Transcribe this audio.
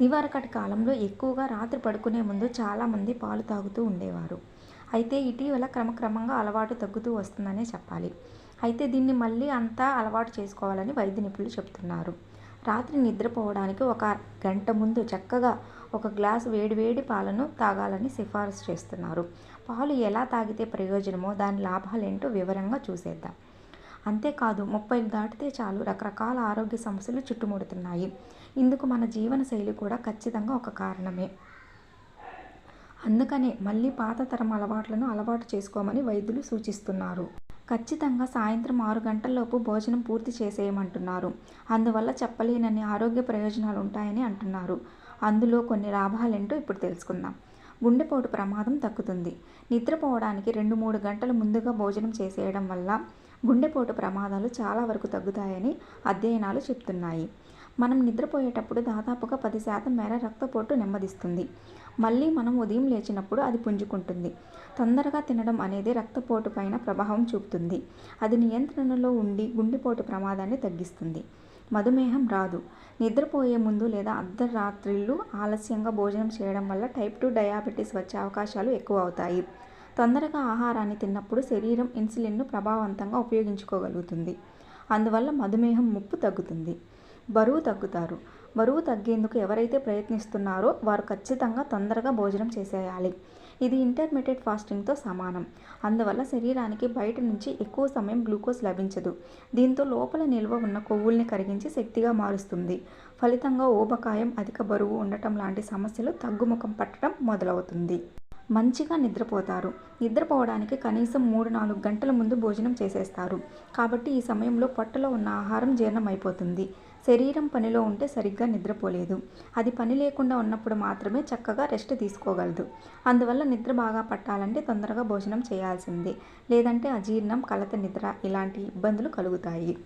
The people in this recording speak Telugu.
ఇదివరకటి కాలంలో ఎక్కువగా రాత్రి పడుకునే ముందు చాలామంది పాలు తాగుతూ ఉండేవారు. అయితే ఇటీవల క్రమక్రమంగా అలవాటు తగ్గుతూ వస్తుందనే చెప్పాలి. అయితే దీన్ని మళ్ళీ అంతా అలవాటు చేసుకోవాలని వైద్య నిపుణులు చెబుతున్నారు రాత్రి నిద్రపోవడానికి ఒక గంట ముందు చక్కగా ఒక గ్లాసు వేడివేడి పాలను తాగాలని సిఫారసు చేస్తున్నారు. పాలు ఎలా తాగితే ప్రయోజనమో దాని లాభాలేంటో వివరంగా చూసేద్దాం. అంతేకాదు ముప్పై దాటితే చాలు రకరకాల ఆరోగ్య సమస్యలు చుట్టుముడుతున్నాయి. ఇందుకు మన జీవన శైలి కూడా ఖచ్చితంగా ఒక కారణమే. అందుకనే మళ్ళీ పాత తరం అలవాట్లను అలవాటు చేసుకోమని వైద్యులు సూచిస్తున్నారు. ఖచ్చితంగా సాయంత్రం ఆరు గంటల్లోపు భోజనం పూర్తి చేసేయమంటున్నారు. అందువల్ల చెప్పలేనన్ని ఆరోగ్య ప్రయోజనాలు ఉంటాయని అంటున్నారు. అందులో కొన్ని లాభాలేంటో ఇప్పుడు తెలుసుకుందాం. గుండెపోటు ప్రమాదం తగ్గుతుంది. నిద్రపోవడానికి రెండు మూడు గంటల ముందుగా భోజనం చేసేయడం వల్ల గుండెపోటు ప్రమాదాలు చాలా వరకు తగ్గుతాయని అధ్యయనాలు చెప్తున్నాయి. మనం నిద్రపోయేటప్పుడు దాదాపుగా పది శాతం మేర రక్తపోటు నెమ్మదిస్తుంది. మళ్ళీ మనం ఉదయం లేచినప్పుడు అది పుంజుకుంటుంది. తొందరగా తినడం అనేది రక్తపోటు పైన ప్రభావం చూపుతుంది. అది నియంత్రణలో ఉండి గుండెపోటు ప్రమాదాన్ని తగ్గిస్తుంది. మధుమేహం రాదు. నిద్రపోయే ముందు లేదా అర్ధరాత్రిళ్ళు ఆలస్యంగా భోజనం చేయడం వల్ల టైప్ టూ డయాబెటీస్ వచ్చే అవకాశాలు ఎక్కువ అవుతాయి. తొందరగా ఆహారాన్ని తిన్నప్పుడు శరీరం ఇన్సులిన్ను ప్రభావవంతంగా ఉపయోగించుకోగలుగుతుంది. అందువల్ల మధుమేహం ముప్పు తగ్గుతుంది. బరువు తగ్గుతారు. బరువు తగ్గేందుకు ఎవరైతే ప్రయత్నిస్తున్నారో వారు ఖచ్చితంగా తొందరగా భోజనం చేసేయాలి. ఇది ఇంటర్మీడియట్ ఫాస్టింగ్తో సమానం. అందువల్ల శరీరానికి బయట నుంచి ఎక్కువ సమయం గ్లూకోజ్ లభించదు. దీంతో లోపల నిల్వ ఉన్న కొవ్వుల్ని కరిగించి శక్తిగా మారుస్తుంది. ఫలితంగా ఊబకాయం అధిక బరువు ఉండటం లాంటి సమస్యలు తగ్గుముఖం పట్టడం మొదలవుతుంది. మంచిగా నిద్రపోతారు. నిద్రపోవడానికి కనీసం మూడు నాలుగు గంటల ముందు భోజనం చేసేస్తారు. కాబట్టి ఈ సమయంలో పొట్టలో ఉన్న ఆహారం జీర్ణమైపోతుంది. శరీరం పనిలో ఉంటే సరిగ్గా నిద్రపోలేదు. అది పని లేకుండా ఉన్నప్పుడు మాత్రమే చక్కగా రెస్ట్ తీసుకోగలదు. అందువల్ల నిద్ర బాగా పట్టాలంటే తొందరగా భోజనం చేయాల్సిందే. లేదంటే అజీర్ణం కలత నిద్ర ఇలాంటి ఇబ్బందులు కలుగుతాయి.